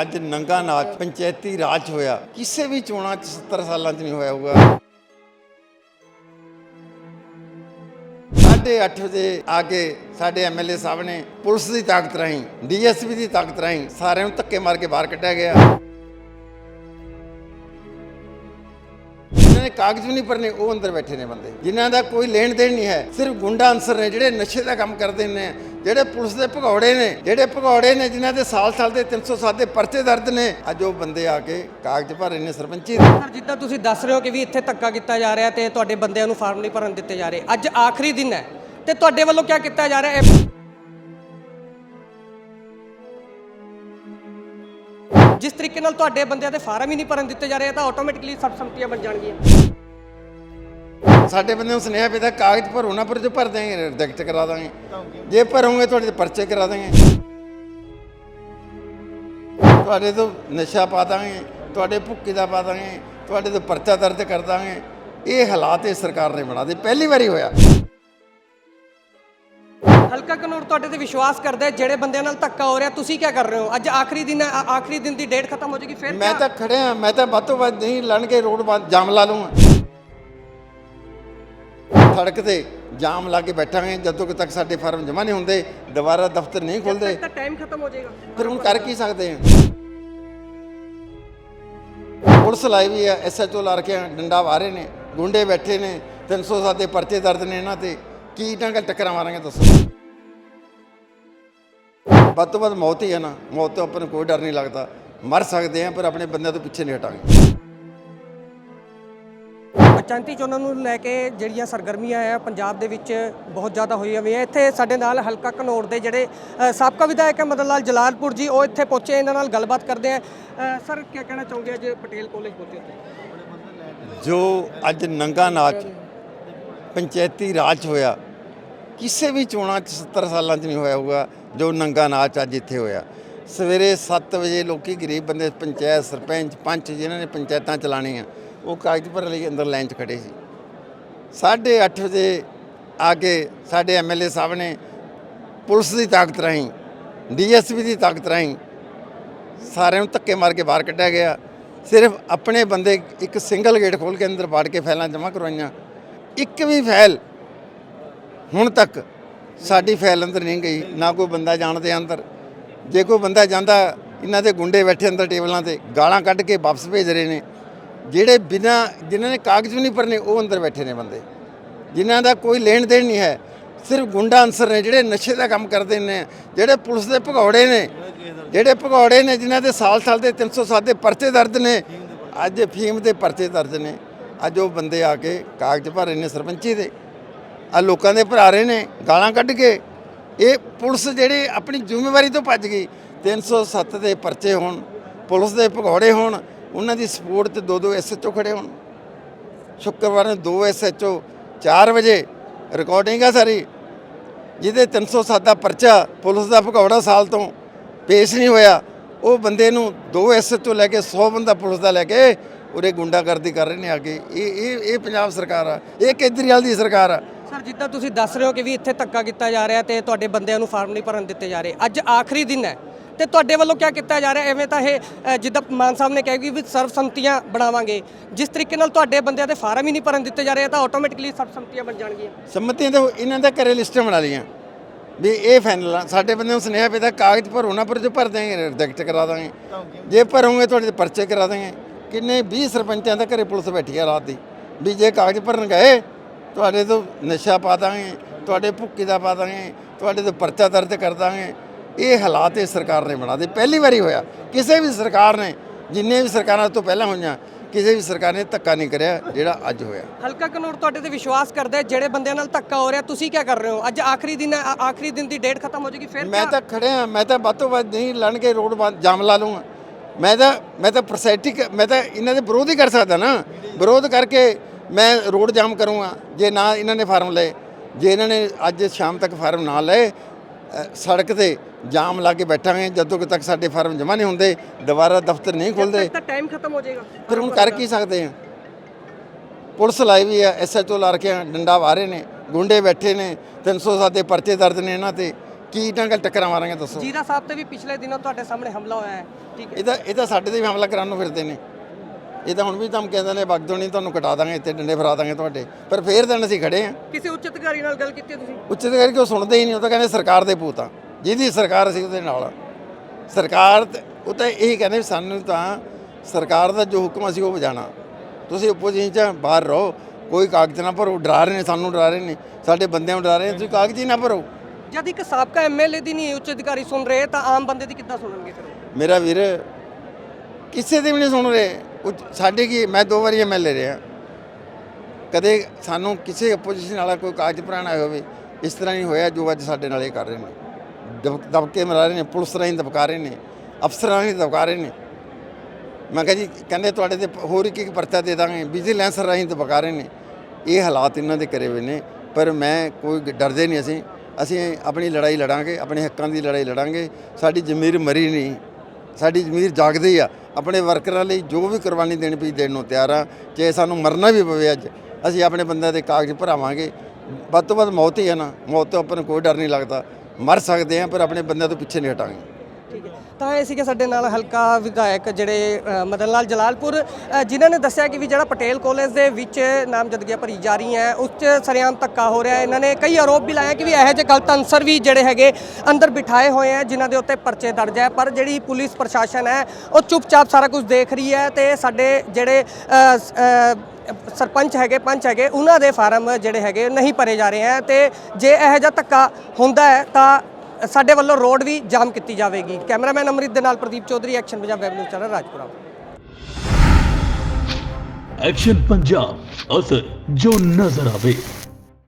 ਅੱਜ ਨੰਗਾ ਨਾਚ, ਪੰਚਾਇਤੀ ਰਾਜ ਹੋਇਆ। ਕਿਸੇ ਵੀ ਚੋਣਾਂ 'ਚ 70 ਸਾਲਾਂ 'ਚ ਨਹੀਂ ਹੋਇਆ ਹੋਊਗਾ। ਸਾਢੇ ਅੱਠ ਵਜੇ ਆ ਕੇ ਸਾਡੇ ਐਮਐਲਏ ਸਾਹਿਬ ਨੇ ਪੁਲਿਸ ਦੀ ਤਾਕਤ ਰਾਹੀਂ ਡੀਐਸਪੀ ਦੀ ਤਾਕਤ ਰਾਹੀਂ ਸਾਰਿਆਂ ਨੂੰ ਧੱਕੇ ਮਾਰ ਕੇ ਬਾਹਰ ਕੱਢਿਆ ਗਿਆ। ਜਿਨ੍ਹਾਂ ਨੇ ਕਾਗਜ਼ ਵੀ ਨਹੀਂ ਭਰਨੇ, ਉਹ ਅੰਦਰ ਬੈਠੇ ਨੇ ਬੰਦੇ। ਜਿਨ੍ਹਾਂ ਦਾ ਕੋਈ ਲੈਣ ਦੇਣ ਨਹੀਂ ਹੈ, ਸਿਰਫ ਗੁੰਡਾ ਅਨਸਰ ਨੇ ਜਿਹੜੇ ਨਸ਼ੇ ਦਾ ਕੰਮ ਕਰਦੇ ਨੇ ਜਿਹੜੇ ਪੁਲਿਸ ਦੇ ਭਗੌੜੇ ਨੇ, ਜਿਹੜੇ ਭਗੌੜੇ ਨੇ, ਜਿਨ੍ਹਾਂ ਦੇ ਸਾਲ ਸਾਲ ਦੇ 307 ਦੇ ਪਰਚੇ ਦਰਦ ਨੇ, ਅੱਜ ਉਹ ਬੰਦੇ ਆ ਕੇ ਕਾਗਜ਼ ਭਰ ਨੇ ਸਰਪੰਚੀ ਦੇ। ਸਰ, ਜਿੱਦਾਂ ਤੁਸੀਂ ਦੱਸ ਰਹੇ ਹੋ ਕਿ ਵੀ ਇੱਥੇ ਧੱਕਾ ਕੀਤਾ ਜਾ ਰਿਹਾ ਤੇ ਤੁਹਾਡੇ ਬੰਦਿਆਂ ਨੂੰ ਫਾਰਮ ਨਹੀਂ ਭਰਨ ਦਿੱਤੇ ਜਾ ਰਹੇ। ਅੱਜ ਆਖਰੀ ਦਿਨ ਹੈ ਤੇ ਤੁਹਾਡੇ ਵੱਲੋਂ ਕੀ ਕੀਤਾ ਜਾ ਰਿਹਾ ਹੈ? ਜਿਸ ਤਰੀਕੇ ਨਾਲ ਤੁਹਾਡੇ ਬੰਦਿਆਂ ਦੇ ਫਾਰਮ ਹੀ ਨਹੀਂ ਭਰਨ ਦਿੱਤੇ ਜਾ ਰਹੇ ਤਾਂ ਆਟੋਮੈਟਿਕਲੀ ਸਰਬਸੰਮਤੀਆਂ ਬਣ ਜਾਣਗੀਆਂ। ਸਾਡੇ ਬੰਦੇ ਨੂੰ ਸੁਨੇਹਾ ਭੇਜਦਾ ਕਾਗਜ਼ ਭਰੋ ਨਾ ਪਰ ਜੋ ਭਰ ਦੇਂਗੇ ਰਿਜੈਕਟ ਕਰਾ ਦਾਂਗੇ। ਜੇ ਭਰੋਗੇ ਤੁਹਾਡੇ ਤੇ ਪਰਚੇ ਕਰਾ ਦਾਂਗੇ। ਤੁਹਾਡੇ ਤੋਂ ਨਸ਼ਾ ਪਾ ਦਾਂਗੇ ਤੁਹਾਡੇ ਭੁੱਕੀ ਦਾ ਪਾ ਦਾਂਗੇ ਤੁਹਾਡੇ ਤੋਂ ਪਰਚਾ ਦਰਜ ਕਰ ਦਾਂਗੇ। ਇਹ ਹਾਲਾਤ ਇਹ ਸਰਕਾਰ ਨੇ ਬਣਾ ਦੇ ਪਹਿਲੀ ਵਾਰੀ ਹੋਇਆ। ਹਲਕਾ ਕਨੌਰ ਤੁਹਾਡੇ ਤੇ ਵਿਸ਼ਵਾਸ ਕਰਦਾ ਜਿਹੜੇ ਬੰਦਿਆਂ ਨਾਲ ਧੱਕਾ ਹੋ ਰਿਹਾ ਤੁਸੀਂ ਕੀ ਕਰ ਰਹੇ ਹੋ? ਅੱਜ ਆਖਰੀ ਦਿਨ ਆਖਰੀ ਦਿਨ ਦੀ ਡੇਟ ਖਤਮ ਹੋ ਜਾਏਗੀ ਫਿਰ ਮੈਂ? ਤਾਂ ਖੜਿਆ ਮੈਂ ਤਾਂ ਵੱਧ ਤੋਂ ਵੱਧ ਨਹੀਂ ਲੜ ਕੇ ਰੋਡ ਬੰਦ ਜਾਮ ਲਾ ਲੂੰਗਾ ਸੜਕ ਤੇ ਜਾਮ ਲਾ ਕੇ ਬੈਠਾਂਗੇ ਜਦੋਂ ਤੱਕ ਸਾਡੇ ਫਾਰਮ ਜਮ੍ਹਾਂ ਨਹੀਂ ਹੁੰਦੇ ਦੁਬਾਰਾ ਦਫ਼ਤਰ ਨਹੀਂ ਖੁੱਲਦੇ। ਤਾਂ ਟਾਈਮ ਖਤਮ ਹੋ ਜਾਏਗਾ। ਫਿਰ ਹੁਣ ਕਰ ਕੀ ਸਕਦੇ ਹਾਂ? ਪੁਲਿਸ ਲਾਈ ਵੀ ਹੈ ਐਸਐਚਓ ਲਾ ਰੱਖਿਆ ਡੰਡਾ ਵਾਰੇ ਨੇ ਗੁੰਡੇ ਬੈਠੇ ਨੇ 307 ਦੇ ਪਰਚੇ ਦਰਦ ਨੇ ਇਹਨਾਂ ਤੇ। ਕੀ ਨਾਲ ਟੱਕਰਾਂ ਮਾਰਾਂਗੇ ਦੱਸੋ? ਵੱਧ ਤੋਂ ਵੱਧ ਮੌਤ ਹੀ ਹੈ ਨਾ ਮੌਤ ਤੋਂ ਆਪਾਂ ਨੂੰ ਕੋਈ ਡਰ ਨਹੀਂ ਲੱਗਦਾ। ਮਰ ਸਕਦੇ ਆ ਪਰ ਆਪਣੇ ਬੰਦਿਆਂ ਤੋਂ ਪਿੱਛੇ ਨਹੀਂ ਹਟਾਂਗੇ। ਪੰਚਾਇਤੀ ਚੋਣਾਂ ਨੂੰ ਲੈ ਕੇ ਜਿਹੜੀਆਂ ਸਰਗਰਮੀਆਂ ਆ ਪੰਜਾਬ ਦੇ ਵਿੱਚ ਬਹੁਤ ਜ਼ਿਆਦਾ ਹੋਈਆਂ ਹੋਈਆਂ। ਇੱਥੇ ਸਾਡੇ ਨਾਲ ਹਲਕਾ ਘਨੌਰ ਦੇ ਜਿਹੜੇ ਅ, ਸਾਬਕਾ ਵਿਧਾਇਕ ਹੈ ਮਦਨ ਲਾਲ ਜਲਾਲਪੁਰ ਜੀ ਉਹ ਇੱਥੇ ਪਹੁੰਚੇ ਇਹਨਾਂ ਨਾਲ ਗੱਲਬਾਤ ਕਰਦੇ ਆ। ਸਰ ਕੀ ਕਹਿਣਾ ਚਾਹੋਗੇ ਅੱਜ ਪਟੇਲ ਕਾਲਜ ਪਹੁੰਚੇ ਇੱਥੇ ਜੋ ਅੱਜ ਨੰਗਾ ਨਾਚ ਪੰਚਾਇਤੀ ਰਾਜ 'ਚ ਹੋਇਆ ਕਿਸੇ ਵੀ ਚੋਣਾਂ 'ਚ 70 ਸਾਲਾਂ 'ਚ ਨਹੀਂ ਹੋਇਆ ਹੋਊਗਾ ਜੋ ਨੰਗਾ ਨਾਚ ਅੱਜ ਇੱਥੇ ਹੋਇਆ। ਸਵੇਰੇ 7 ਵਜੇ ਲੋਕੀ ਗਰੀਬ ਬੰਦੇ ਪੰਚਾਇਤ ਸਰਪੰਚ ਪੰਚ ਜਿਨ੍ਹਾਂ ਨੇ ਪੰਚਾਇਤਾਂ ਚਲਾਉਣੀਆਂ। ਉਹ ਕਾਗਜ਼ ਭਰਨ ਲਈ ਅੰਦਰ ਲਾਈਨ 'ਚ ਖੜੇ ਸੀ। 8:30 ਵਜੇ ਆ ਕੇ ਸਾਡੇ ਐਮਐਲਏ ਸਾਹਿਬ ਨੇ ਪੁਲਿਸ ਦੀ ਤਾਕਤ ਰਾਹੀਂ ਡੀਐਸਪੀ ਦੀ ਤਾਕਤ ਰਾਹੀਂ ਸਾਰਿਆਂ ਨੂੰ ਧੱਕੇ ਮਾਰ ਕੇ ਬਾਹਰ ਕੱਢਿਆ ਗਿਆ। ਸਿਰਫ ਆਪਣੇ ਬੰਦੇ ਇੱਕ ਸਿੰਗਲ ਗੇਟ ਖੋਲ ਕੇ ਅੰਦਰ ਬਾੜ ਕੇ ਫਾਈਲਾਂ ਜਮ੍ਹਾਂ ਕਰਵਾਈਆਂ। ਇੱਕ ਵੀ ਫਾਈਲ ਹੁਣ ਤੱਕ ਸਾਡੀ ਫਾਈਲ ਅੰਦਰ ਨਹੀਂ ਗਈ, ਨਾ ਕੋਈ ਬੰਦਾ ਜਾਣਦੇ ਅੰਦਰ। ਜੇ ਕੋਈ ਬੰਦਾ ਜਾਂਦਾ, ਇਹਨਾਂ ਦੇ ਗੁੰਡੇ ਬੈਠੇ ਅੰਦਰ ਟੇਬਲਾਂ ਤੇ, ਗਾਲਾਂ ਕੱਢ ਕੇ ਵਾਪਸ ਭੇਜ ਰਹੇ ਨੇ। ਜਿਹੜੇ ਬਿਨਾ, ਜਿਨ੍ਹਾਂ ਨੇ ਕਾਗਜ਼ ਵੀ ਨਹੀਂ ਭਰਨੇ, ਉਹ ਅੰਦਰ ਬੈਠੇ ਨੇ ਬੰਦੇ। ਜਿਨ੍ਹਾਂ ਦਾ ਕੋਈ ਲੈਣ ਦੇਣ ਨਹੀਂ ਹੈ, ਸਿਰਫ ਗੁੰਡਾ ਅਨਸਰ ਨੇ, ਜਿਹੜੇ ਨਸ਼ੇ ਦਾ ਕੰਮ ਕਰਦੇ ਨੇ, ਜਿਹੜੇ ਪੁਲਿਸ ਦੇ ਭਗੌੜੇ ਨੇ, ਜਿਹੜੇ ਭਗੌੜੇ ਨੇ, ਜਿਨ੍ਹਾਂ ਦੇ ਸਾਲ ਸਾਲ ਦੇ 307 ਦੇ ਪਰਚੇ ਦਰਜ ਨੇ, ਅੱਜ ਫੀਮ ਦੇ ਪਰਚੇ ਦਰਜ ਨੇ। ਅੱਜ ਉਹ ਬੰਦੇ ਆ ਕੇ ਕਾਗਜ਼ ਭਰ ਰਹੇ ਨੇ ਸਰਪੰਚੀ ਦੇ। ਆ ਲੋਕਾਂ ਦੇ ਭਰਾ ਰਹੇ ਨੇ, ਗਾਲਾਂ ਕੱਢ ਕੇ। ਇਹ ਪੁਲਿਸ ਜਿਹੜੇ ਆਪਣੀ ਜ਼ਿੰਮੇਵਾਰੀ ਤੋਂ ਭੱਜ ਗਈ 307 ਦੇ ਪਰਚੇ ਹੋਣ, ਪੁਲਿਸ ਦੇ ਭਗੌੜੇ ਹੋਣ ਉਹਨਾਂ ਦੀ ਸਪੋਰਟ ਤੇ ਦੋ ਦੋ ਐਸਐਚਓ ਖੜੇ ਹੋਣ। ਸ਼ੁੱਕਰਵਾਰ ਨੂੰ ਦੋ ਐਸਐਚਓ 4 ਵਜੇ ਰਿਕਾਰਡਿੰਗ ਆ ਸਾਰੀ, ਜਿਹਦੇ 307 ਦਾ ਪਰਚਾ ਪੁਲਿਸ ਦਾ ਭਗੌੜਾ ਸਾਲ ਤੋਂ ਪੇਸ਼ ਨਹੀਂ ਹੋਇਆ। ਉਹ ਬੰਦੇ ਨੂੰ ਦੋ ਐਸਐਚਓ ਲੈ ਕੇ 100 ਬੰਦਾ ਪੁਲਿਸ ਦਾ ਲੈ ਕੇ ਉਰੇ ਗੁੰਡਾਗਰਦੀ ਕਰ ਰਹੇ ਨੇ ਅੱਗੇ। ਇਹ ਇਹ ਇਹ ਪੰਜਾਬ ਸਰਕਾਰ ਆ। ਇਹ ਕੇਜਰੀਵਾਲ ਦੀ ਸਰਕਾਰ ਆ। ਸਰ, ਜਿੱਦਾਂ ਤੁਸੀਂ ਦੱਸ ਰਹੇ ਹੋ ਕਿ ਵੀ ਇੱਥੇ ਧੱਕਾ ਕੀਤਾ ਜਾ ਰਿਹਾ ਤੇ ਤੁਹਾਡੇ ਬੰਦਿਆਂ ਨੂੰ ਫਾਰਮ ਨਹੀਂ ਭਰਨ ਦਿੱਤੇ ਜਾ ਰਹੇ। ਅੱਜ ਆਖਰੀ ਦਿਨ ਹੈ। ਤੇ ਤੁਹਾਡੇ ਵੱਲੋਂ ਕੀ ਕੀਤਾ ਜਾ ਰਿਹਾ? ਐਵੇਂ ਤਾਂ ਇਹ ਜਿੱਦਾਂ ਮਾਨ ਸਾਹਿਬ ਨੇ ਕਿਹਾ ਕਿ ਵੀ ਸਰਬਸੰਮਤੀਆਂ ਬਣਾਵਾਂਗੇ। ਜਿਸ ਤਰੀਕੇ ਨਾਲ ਤੁਹਾਡੇ ਬੰਦਿਆਂ ਦੇ ਫਾਰਮ ਹੀ ਨਹੀਂ ਭਰਨ ਦਿੱਤੇ ਜਾ ਰਹੇ ਤਾਂ ਆਟੋਮੈਟਿਕਲੀ ਸਰਬਸੰਮਤੀਆਂ ਬਣ ਜਾਣਗੀਆਂ। ਸੰਮਤੀਆਂ ਤਾਂ ਇਹਨਾਂ ਦਾ ਘਰੇ ਲਿਸਟਾਂ ਬਣਾ ਲਈਆਂ। ਵੀ ਇਹ ਫਾਈਨਲ ਆ। ਸਾਡੇ ਬੰਦੇ ਨੂੰ ਸੁਨੇਹਾ ਭੇਜਦਾ ਕਾਗਜ਼ ਭਰੋ ਨਾ, ਪਰ ਜੋ ਭਰ ਦੇਂਗੇ ਰਿਜੈਕਟ ਕਰਾ ਦਾਂਗੇ। ਜੇ ਭਰੋਗੇ, ਤੁਹਾਡੇ ਤੇ ਪਰਚੇ ਕਰਾ ਦਾਂਗੇ। ਕਿੰਨੇ 20 ਸਰਪੰਚਾਂ ਦਾ ਘਰੇ ਪੁਲਿਸ ਬੈਠੀ ਆ ਰਾਤ ਦੀ। ਵੀ ਜੇ ਕਾਗਜ਼ ਭਰਨ ਗਏ, ਤੁਹਾਡੇ ਤੋਂ ਨਸ਼ਾ ਪਾ ਦਾਂਗੇ, ਤੁਹਾਡੇ ਭੁੱਕੀ ਦਾ ਪਾ ਦਾਂਗੇ, ਤੁਹਾਡੇ ਤੋਂ ਪਰਚਾ ਦਰਜ ਕਰ ਦਾਂਗੇ। ਇਹ ਹਾਲਾਤ ਇਹ ਸਰਕਾਰ ਨੇ ਬਣਾ ਦੇ ਪਹਿਲੀ ਵਾਰੀ ਹੋਇਆ। ਕਿਸੇ ਵੀ ਸਰਕਾਰ ਨੇ ਜਿੰਨੇ ਵੀ ਸਰਕਾਰਾਂ ਤੋਂ ਪਹਿਲਾਂ ਹੋਈਆਂ ਕਿਸੇ ਵੀ ਸਰਕਾਰ ਨੇ ਧੱਕਾ ਨਹੀਂ ਕਰਿਆ ਜਿਹੜਾ ਅੱਜ ਹੋਇਆ। ਹਲਕਾ ਕਨੌਰ ਤੁਹਾਡੇ ਤੇ ਵਿਸ਼ਵਾਸ ਕਰਦਾ ਜਿਹੜੇ ਬੰਦਿਆਂ ਨਾਲ ਧੱਕਾ ਹੋ ਰਿਹਾ ਤੁਸੀਂ ਕੀ ਕਰ ਰਹੇ ਹੋ? ਅੱਜ ਆਖਰੀ ਦਿਨ ਆਖਰੀ ਦਿਨ ਦੀ ਡੇਟ ਖਤਮ ਹੋ ਜਾਏਗੀ ਫਿਰ ਮੈਂ? ਤਾਂ ਖੜਿਆ ਮੈਂ ਤਾਂ ਵੱਧ ਤੋਂ ਵੱਧ ਨਹੀਂ ਲੜ ਕੇ ਰੋਡ ਜਾਮ ਲਾ ਲੂੰਗਾ ਮੈਂ ਤਾਂ ਮੈਂ ਤਾਂ ਪ੍ਰੋਸੈਟਿਕ ਮੈਂ ਤਾਂ ਇਹਨਾਂ ਦੇ ਵਿਰੋਧ ਹੀ ਕਰ ਸਕਦਾ ਨਾ। ਵਿਰੋਧ ਕਰਕੇ ਮੈਂ ਰੋਡ ਜਾਮ ਕਰੂੰਗਾ ਜੇ ਨਾ ਇਹਨਾਂ ਨੇ ਫਾਰਮ ਲਏ ਜੇ ਇਹਨਾਂ ਨੇ ਅੱਜ ਸ਼ਾਮ ਤੱਕ ਫਾਰਮ ਨਾ ਲਏ ਸੜਕ ਤੇ ਜਾਮ ਲਾ ਕੇ ਬੈਠਾਂਗੇ ਜਦੋਂ ਤੱਕ ਸਾਡੇ ਫਾਰਮ ਜਮ੍ਹਾਂ ਨਹੀਂ ਹੁੰਦੇ ਦੁਬਾਰਾ ਦਫ਼ਤਰ ਨਹੀਂ ਖੁੱਲਦੇ। ਤਾਂ ਟਾਈਮ ਖਤਮ ਹੋ ਜਾਏਗਾ। ਫਿਰ ਹੁਣ ਕਰ ਕੀ ਸਕਦੇ ਹਾਂ ਪੁਲਿਸ ਲਾਈ ਵੀ ਹੈ ਐਸਐਚਓ ਲਾ ਰੱਖਿਆ ਡੰਡਾ ਵਾਰੇ ਨੇ ਗੁੰਡੇ ਬੈਠੇ ਨੇ 307 ਦੇ ਪਰਚੇ ਦਰਜ ਨੇ ਇਹਨਾਂ ਤੇ। ਕੀ ਨਾਲ ਟੱਕਰਾਂ ਮਾਰਾਂਗੇ ਦੱਸੋ? ਜੀਰਾ ਸਾਹਿਬ ਤੇ ਵੀ ਪਿਛਲੇ ਦਿਨੋਂ ਤੁਹਾਡੇ ਸਾਹਮਣੇ ਹਮਲਾ ਹੋਇਆ ਹੈ ਠੀਕ ਹੈ। ਇਹ ਤਾਂ ਇਹ ਤਾਂ ਸਾਡੇ ਤੇ ਵੀ ਹਮਲਾ ਕਰਾਉਣ ਨੂੰ ਫਿਰਦੇ ਨੇ। ਇਹ ਤਾਂ ਹੁਣ ਵੀ ਤੁਹਾਨੂੰ ਕਹਿੰਦੇ ਨੇ ਵਕਦੋਂ ਨਹੀਂ ਤੁਹਾਨੂੰ ਕਟਾ ਦਾਂਗੇ ਇੱਥੇ ਡੰਡੇ ਫਰਾ ਦਾਂਗੇ ਤੁਹਾਡੇ। ਪਰ ਫੇਰ ਦਿਨ ਅਸੀਂ ਖੜੇ ਆ ਕਿਸੇ ਉੱਚ ਅਧਿਕਾਰੀ ਨਾਲ ਗੱਲ ਕੀਤੀ ਤੁਸੀਂ? ਉੱਚ ਅਧਿਕਾਰੀ ਕਿਉਂ ਸੁਣਦੇ ਹੀ ਨਹੀਂ ਉਹ ਤਾਂ ਕਹਿੰਦੇ ਸਰਕਾਰ ਦੇ ਭੂਤ ਆ। ਜਿਹਦੀ ਸਰਕਾਰ ਅਸੀਂ ਉਹਦੇ ਨਾਲ। ਸਰਕਾਰ ਉਹ ਤਾਂ ਇਹੀ ਕਹਿੰਦੇ ਸਾਨੂੰ ਤਾਂ ਸਰਕਾਰ ਦਾ ਜੋ ਹੁਕਮ ਅਸੀਂ ਉਹ ਵਜਾਣਾ। ਤੁਸੀਂ ਆਪੋਜੀਸ਼ਨ ਚ ਬਾਹਰ ਰਹੋ। ਕੋਈ ਕਾਗਜ਼ ਨਾ ਭਰੋ ਡਰਾ ਰਹੇ ਨੇ ਸਾਨੂੰ ਡਰਾ ਰਹੇ ਨੇ। ਸਾਡੇ ਬੰਦਿਆਂ ਨੂੰ ਡਰਾ ਰਹੇ ਨੇ ਤੁਸੀਂ ਕਾਗਜ਼ ਹੀ ਨਾ ਭਰੋ। ਜਦ ਇੱਕ ਸਾਬਕਾ ਐਮਐਲਏ ਦੀ ਨਹੀਂ ਉੱਚ ਅਧਿਕਾਰੀ ਸੁਣ ਰਹੇ ਤਾਂ ਆਮ ਬੰਦੇ ਦੀ ਕਿੱਦਾਂ ਸੁਣਨਗੇ ਫਿਰ? ਮੇਰਾ ਵੀਰ ਕਿਸੇ ਦੇ ਵੀ ਨਹੀਂ ਸੁਣ ਰਹੇ। ਉਹ ਸਾਡੇ ਕੀ, ਮੈਂ ਦੋ ਵਾਰੀ ਐਮਐਲਏ ਰਿਹਾ। ਕਦੇ ਸਾਨੂੰ ਕਿਸੇ ਆਪੋਜੀਸ਼ਨ ਵਾਲਾ ਕੋਈ ਕਾਗਜ਼ ਭਰਾਣਾ ਹੋਵੇ, ਇਸ ਤਰ੍ਹਾਂ ਨਹੀਂ ਹੋਇਆ ਜੋ ਅੱਜ ਸਾਡੇ ਨਾਲ ਇਹ ਕਰ ਰਹੇ ਨੇ। ਦਬ- ਦਬਕੇ ਮਰਾ ਰਹੇ ਨੇ, ਪੁਲਿਸ ਰਾਹੀਂ ਦਬਕਾ ਰਹੇ ਨੇ, ਅਫਸਰਾਂ ਰਾਹੀਂ ਦਬਕਾ ਰਹੇ ਨੇ। ਮੈਂ ਕਿਹਾ ਜੀ, ਕਹਿੰਦੇ ਤੁਹਾਡੇ ਤੇ ਹੋਰ ਇੱਕ ਇੱਕ ਪਰਚਾ ਦੇ ਦਾਂਗੇ, ਵਿਜੀਲੈਂਸ ਰਾਹੀਂ ਦਬਕਾ ਰਹੇ ਨੇ। ਇਹ ਹਾਲਾਤ ਇਹਨਾਂ ਦੇ ਕਰੇ ਹੋਏ ਨੇ, ਪਰ ਮੈਂ ਕੋਈ ਡਰਦੇ ਨਹੀਂ ਅਸੀਂ। ਅਸੀਂ ਆਪਣੀ ਲੜਾਈ ਲੜਾਂਗੇ, ਆਪਣੇ ਹੱਕਾਂ ਦੀ ਲੜਾਈ ਲੜਾਂਗੇ। ਸਾਡੀ ਜ਼ਮੀਰ ਮਰੀ ਨਹੀਂ, ਸਾਡੀ ਜ਼ਮੀਰ ਜਾਗਦੀ ਆ। ਆਪਣੇ ਵਰਕਰਾਂ ਲਈ ਜੋ ਵੀ ਕੁਰਬਾਨੀ ਦੇਣੀ ਪਈ ਦੇਣ ਨੂੰ ਤਿਆਰ ਆ। ਜੇ ਸਾਨੂੰ ਮਰਨਾ ਵੀ ਪਵੇ ਅੱਜ, ਅਸੀਂ ਆਪਣੇ ਬੰਦਿਆਂ ਦੇ ਕਾਗਜ਼ ਭਰਾਵਾਂਗੇ। ਵੱਧ ਤੋਂ ਵੱਧ ਮੌਤ ਹੀ ਹੈ ਨਾ। ਮੌਤ ਤੋਂ ਆਪਾਂ ਨੂੰ ਕੋਈ ਡਰ ਨਹੀਂ ਲੱਗਦਾ। ਮਰ ਸਕਦੇ ਆ ਪਰ ਆਪਣੇ ਬੰਦਿਆਂ ਤੋਂ ਪਿੱਛੇ ਨਹੀਂ ਹਟਾਂਗੇ। ਤਾਂ ਇਹ ਸੀਗੇ ਸਾਡੇ ਨਾਲ ਹਲਕਾ ਵਿਧਾਇਕ ਜਿਹੜੇ ਮਦਨ ਲਾਲ ਜਲਾਲਪੁਰ ਜਿਨ੍ਹਾਂ ਨੇ ਦੱਸਿਆ ਕਿ ਵੀ ਜਿਹੜਾ ਪਟੇਲ ਕਾਲਜ ਦੇ ਵਿੱਚ ਨਾਮਜ਼ਦਗੀਆਂ ਭਰੀ ਜਾ ਰਹੀ ਹੈ ਉਸ 'ਚ ਸਰਿਆਮ ਧੱਕਾ ਹੋ ਰਿਹਾ, ਇਹਨਾਂ ਨੇ ਕਈ ਆਰੋਪ ਵੀ ਲਾਇਆ ਕਿ ਵੀ ਇਹੋ ਜਿਹੇ ਗਲਤ ਅਨਸਰ ਵੀ ਜਿਹੜੇ ਹੈਗੇ ਅੰਦਰ ਬਿਠਾਏ ਹੋਏ ਆ, ਜਿਨ੍ਹਾਂ ਦੇ ਉੱਤੇ ਪਰਚੇ ਦਰਜ ਹੈ ਪਰ ਜਿਹੜੀ ਪੁਲਿਸ ਪ੍ਰਸ਼ਾਸਨ ਹੈ, ਉਹ ਚੁੱਪਚਾਪ ਸਾਰਾ ਕੁਝ ਦੇਖ ਰਹੀ ਹੈ ਤੇ ਸਾਡੇ ਜਿਹੜੇ ਸਰਪੰਚ ਹੈਗੇ, ਪੰਚ ਹੈਗੇ, ਉਹਨਾਂ ਦੇ ਫਾਰਮ ਜਿਹੜੇ ਹੈਗੇ ਨਹੀਂ ਭਰੇ ਜਾ ਰਹੇ ਹੈ ਤੇ ਜੇ ਇਹੋ ਜਿਹਾ ਧੱਕਾ ਹੁੰਦਾ ਹੈ, ਤਾਂ ਸਾਡੇ ਵੱਲੋਂ ਰੋਡ ਵੀ ਜਾਮ ਕੀਤੀ ਜਾਵੇਗੀ। ਕੈਮਰਾਮੈਨ ਅਮਰਿਤ ਦੇ ਨਾਲ Pradeep Chaudhary action Punjab web news channel Rajpura. Action Punjab ਅਸਰ ਜੋ ਨਜ਼ਰ ਆਵੇ।